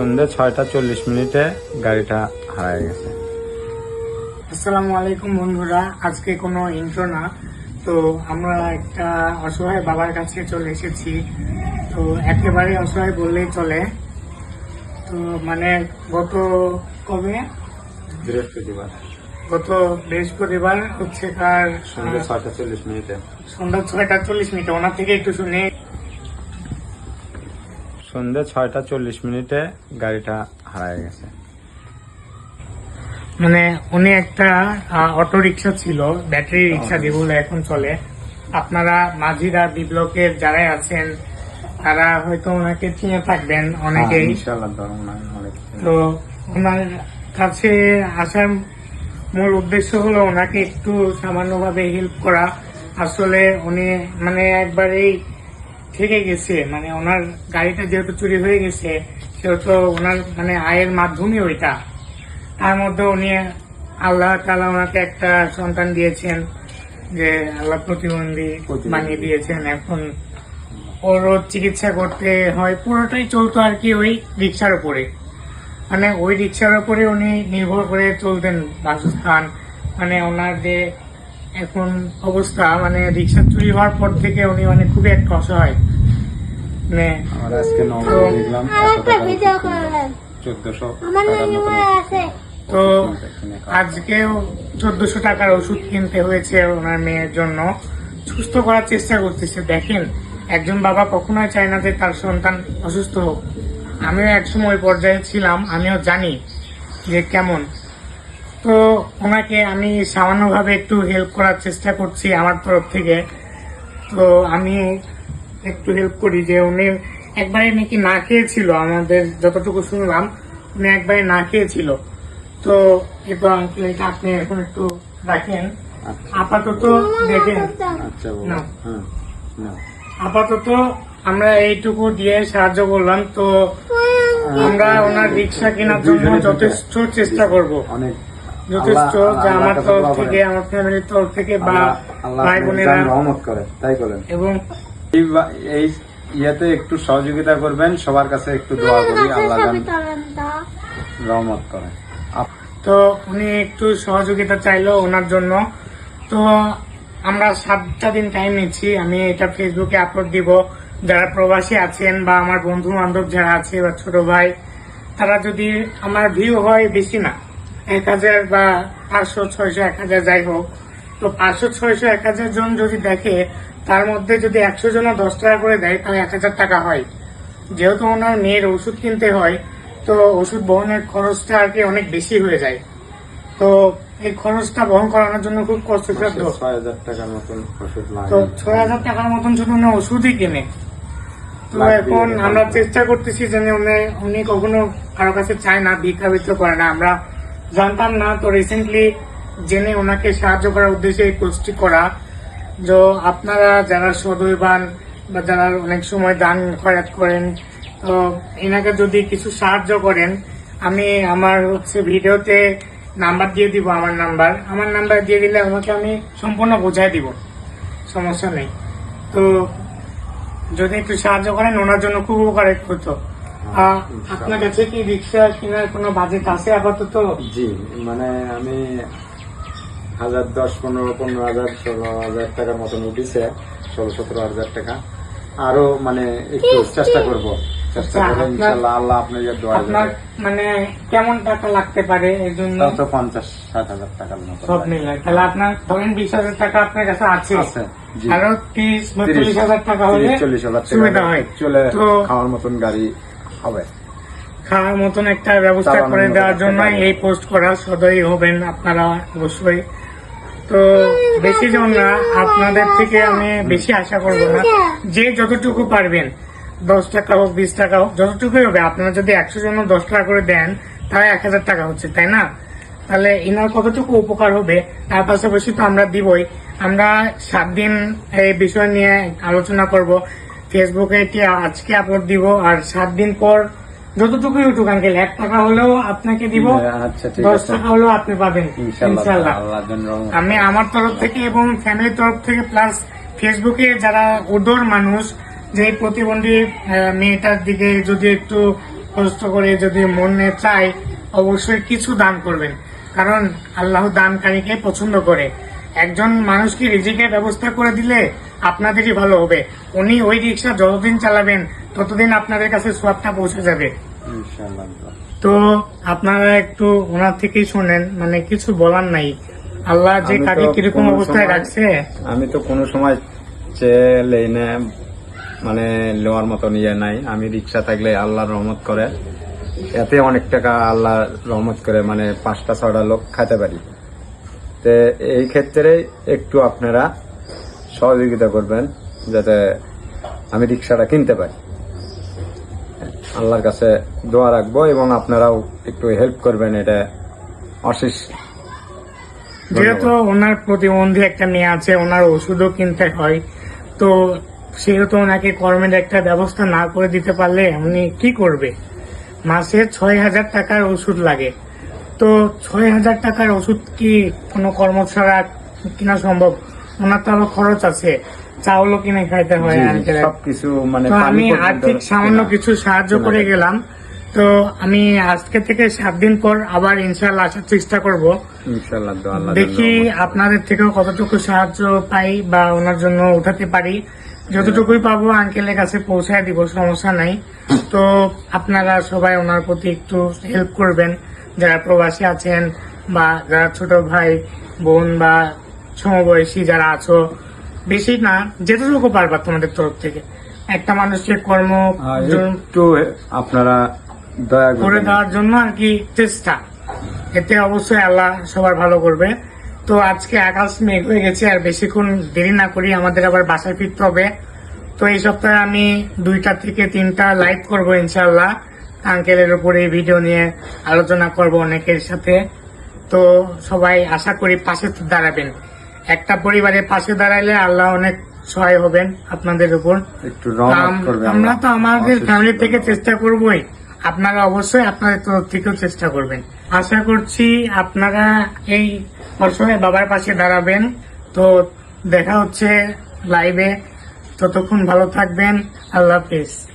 সন্ধ্যে ছয়টা চল্লিশ মিনিটে গাড়িটা হারায় গেছে। আসসালামু আলাইকুম বন্ধুরা আজকে কোনো ইন্ট্রো না। তো আমরা একটা অসহায় বাবার কাছে চলে এসেছি। তো একেবারে অসহায় বললেই চলে। তো মানে গত কবে? বৃহস্পতিবার। গত বৃহস্পতিবার হচ্ছে তার সন্ধ্যা ছয়টা চল্লিশ মিনিটে। সন্ধ্যা ছয়টা চল্লিশ মিনিটে ওনার থেকে একটু শুনি। সন্ধ্যে ছয়টা চল্লিশ মিনিটে গাড়িটা হারায় গেছে। মানে উনি একটা অটো রিক্সা ছিল ব্যাটারি রিক্সা যেগুলো এখন চলে। আপনারা মাঝিরা বিপ্লবের যারাই আছেন তারা হয়তো ওনাকে চিনে থাকবেন অনেকেই। হ্যাঁ, তো ওনার কাছে আসার মূল উদ্দেশ্য হলো ওনাকে একটু সামান্যভাবে হেল্প করা। আসলে উনি মানে একবারেই থেকে গেছে মানে ওনার গাড়িটা যেহেতু চুরি হয়ে গেছে সেহেতু ওনার মানে আয়ের মাধ্যমে ওইটা। তার মধ্যে উনি আল্লাহ তালা ওনাকে একটা সন্তান দিয়েছেন যে আল্লাহ প্রতিবন্ধী। বানিয়ে দিয়েছেন। এখন ওর চিকিৎসা করতে হয় পুরোটাই চলতো আর কি ওই রিক্সার উপরে। মানে ওই রিক্সার উপরে উনি নির্ভর করে চলতেন বাসস্থান। মানে ওনার যে এখন অবস্থা মানে রিক্সা চুরি হওয়ার পর থেকে উনি মানে খুবই একটা অসহায় আমরা আজকে নগদ তো- দেখলাম চোদ্দশো আজকেও চোদ্দশো টাকার ওষুধ কিনতে হয়েছে ওনার মেয়ের জন্য। সুস্থ করার চেষ্টা করতেছে। দেখেন একজন বাবা কখনোই চায় না যে তার সন্তান অসুস্থ হোক। আমিও একসময় পর্যায়ে ছিলাম আমিও জানি যে কেমন। তো ওনাকে আমি সামান্যভাবে একটু হেল্প করার চেষ্টা করছি আমার তরফ থেকে। তো আমি একটু হেল্প করি যে উনি একবারে নাকি না খেয়েছিল আমাদের যতটুকু শুনলাম উনি একবারে না খেয়েছিল। তো আঙ্কেল এটা আপনি এখন একটু রাখেন। আপাতত দেখেন। আচ্ছা। হ্যাঁ আপাতত আমরা এইটুকু দিয়ে সাহায্য করলাম। তো আমরা ওনার রিক্সা কেনার জন্য যথেষ্ট চেষ্টা করব। অনেক যথেষ্ট যে আমার তরফ থেকে আমার ফ্যামিলির তরফ থেকে বা ভাই বোনেরা করে। তাই করেন এবং এই ইয়েতে একটু সহযোগিতা করবেন সবার কাছে একটু দোয়া করি আল্লাহ রহমত করে আপ- তো উনি একটু সহযোগিতা চাইলো ওনার জন্য। তো আমরা সাতটা দিন টাইম নিচ্ছি আমি এটা ফেসবুকে আপলোড দিব। যারা প্রবাসী আছেন বা আমার বন্ধু বান্ধব যারা আছে বা ছোট ভাই তারা যদি আমার ভিউ হয় বেশি না এক হাজার বা পাঁচশো ছয়শো এক হাজার যাই হোক তো পাঁচশো ছয়শো এক হাজার জন যদি দেখে তার মধ্যে যদি একশো জন দশ টাকা করে দেয় তাহলে এক হাজার টাকা হয়। যেহেতু ওনার মেয়ের ওষুধ কিনতে হয় তো ওষুধ বহনের খরচটা আর কি অনেক বেশি হয়ে যায়। তো এই খরচটা বহন করানোর জন্য খুব কষ্টসাধ্য। ছয় হাজার টাকার মতন ওষুধ তো ছয় হাজার টাকার মতন শুধু উনি ওষুধই কেনে তো এখন আমরা চেষ্টা করতেছি যে উনি উনি কখনো কারও কাছে চায় না ভিক্ষাবৃত্ত করে না। আমরা জানতাম না তো রিসেন্টলি জেনে ওনাকে সাহায্য করার উদ্দেশ্যে এই পোস্টটি করা। যে আপনারা যারা সদৈবান বা যারা অনেক সময় দান খয়াত করেন, তো এনাকে যদি কিছু সাহায্য করেন, আমি আমার হচ্ছে ভিডিওতে নাম্বার দিয়ে দিব আমার নাম্বার। আমার নাম্বার দিয়ে দিলে আমাকে আমি সম্পূর্ণ বোঝাই দিব, সমস্যা নেই। তো যদি একটু সাহায্য করেন, ওনার জন্য খুব উপকার হতো আপনার কাছে কি রিক্সা, কেনার কোনো বাজেট আছে আপাতত? জি মানে আমি হাজার দশ পনেরো পনেরো হাজার ষোলো হাজার টাকার মতন উঠেছে ষোলো সতেরো হাজার টাকা। আরও মানে একটু চেষ্টা করব চেষ্টা আচ্ছা, করে আল্লাহ দোয়া আপনার মানে কেমন টাকা লাগতে পারে এর জন্য? তো পঞ্চাশ ষাট হাজার টাকার মতো সব মিলে তাহলে আপনার ধরেন বিশ হাজার টাকা আপনার কাছে আছে। আছে আরও তিরিশ চল্লিশ হাজার টাকা হলে চল্লিশ হাজার সুবিধা হয়। চলে খাওয়ার মতন গাড়ি হবে। খাওয়ার মতন একটা ব্যবস্থা করে দেওয়ার জন্য এই পোস্ট করা সদয় হবেন আপনারা অবশ্যই। তো বেশি জন না, আপনাদের থেকে আমি বেশি আশা করব না। যে যতটুকু পারবেন, দশ টাকা হোক, বিশ টাকা হোক, যতটুকুই হবে, আপনারা যদি একশো জন দশ টাকা করে দেন, তাহলে এক হাজার টাকা হচ্ছে, তাই না? তাহলে ইনার কতটুকু উপকার হবে, তার পাশাপাশি তো আমরা দিবই। আমরা সাত দিন এই বিষয় নিয়ে আলোচনা করব। ফেসবুকে আজকে আপলোড দিব, আর সাত দিন পর যতটুকুই উঠুক আঙ্কেল এক টাকা হলেও আপনাকে দিব আচ্ছা দশ টাকা হলেও আপনি পাবেন ইনশাল্লাহ আমি আমার তরফ থেকে এবং ফ্যামিলির তরফ থেকে প্লাস ফেসবুকে যারা উদর মানুষ যে প্রতিবন্ধী মেয়েটার দিকে যদি একটু কষ্ট করে যদি মনে চায় অবশ্যই কিছু দান করবেন। কারণ আল্লাহ দানকারীকে পছন্দ করে। একজন মানুষকে রিজিকের ব্যবস্থা করে দিলে আপনাদেরই ভালো হবে। উনি ওই রিক্সা যতদিন চালাবেন ততদিন আপনাদের কাছে সোয়াবটা পৌঁছে যাবে। তো আপনারা একটু ওনার থেকেই শোনেন মানে কিছু বলার নাই। আল্লাহ যে কাকে কীরকম অবস্থায় রাখছে। আমি তো কোনো সময় চেয়ে লেনে মানে নেওয়ার মতন ইয়ে নাই। আমি রিক্সা থাকলে আল্লাহ রহমত করে। এতে অনেক টাকা আল্লাহ রহমত করে মানে পাঁচটা ছটা লোক খাইতে পারি। তো এই ক্ষেত্রে একটু আপনারা সহযোগিতা করবেন যাতে আমি রিক্সাটা কিনতে পারি। আল্লাহর কাছে দোয়া রাখব এবং আপনারাও একটু হেল্প করবেন, এটা অশেষ যেহেতু ওনার প্রতিবন্ধী একটা মেয়ে আছে, ওনার ওষুধও কিনতে হয়, তো সেহেতু ওনাকে কর্মের একটা ব্যবস্থা না করে দিতে পারলে উনি কি করবে? মাসে ছয় হাজার টাকার ওষুধ লাগে। তো ছয় হাজার টাকার ওষুধ কি কোনো কর্ম ছাড়া কিনা সম্ভব? ওনার তো আরও খরচ আছে। চাউলও কিনে খাইতে হয়। সবকিছু মানে আমি আর্থিক সামান্য কিছু সাহায্য করে গেলাম। তো আমি আজকে থেকে সাত দিন পর আবার ইনশাল্লাহ আসার চেষ্টা করব। দেখি আপনাদের থেকেও কতটুকু সাহায্য পাই বা ওনার জন্য উঠাতে পারি। যতটুকুই পাবো আঙ্কেলের কাছে পৌঁছায় দিব সমস্যা নাই। তো আপনারা সবাই ওনার প্রতি একটু হেল্প করবেন। যারা প্রবাসী আছেন বা যারা ছোট ভাই বোন বা সমবয়সী যারা আছো বেশি না যেটুকু পারবা তোমাদের তরফ থেকে। একটা মানুষকে কর্ম একটু আপনারা দয়া করে দেওয়ার জন্য আর কি চেষ্টা। এতে অবশ্যই আল্লাহ সবার ভালো করবে। তো আজকে আকাশ মেঘ হয়ে গেছে আর বেশিক্ষণ দেরি না করি আমাদের আবার বাসায় ফিরতে হবে। তো এই সপ্তাহে আমি দুইটা থেকে তিনটা লাইভ করব ইনশাল্লাহ আঙ্কেলের উপরে ভিডিও নিয়ে আলোচনা করব অনেকের সাথে। তো সবাই আশা করি পাশে দাঁড়াবেন। একটা পরিবারের পাশে দাঁড়াইলে আল্লাহ অনেক সহায় হবেন আপনাদের উপর। একটু আমরা তো আমাদের ফ্যামিলি থেকে চেষ্টা করবই। আপনারা অবশ্যই আপনাদের তরফ থেকেও চেষ্টা করবেন। আশা করছি আপনারা এই অসময়ে বাবার পাশে দাঁড়াবেন। তো দেখা হচ্ছে লাইভে ততক্ষণ ভালো থাকবেন। আল্লাহ হাফিজ।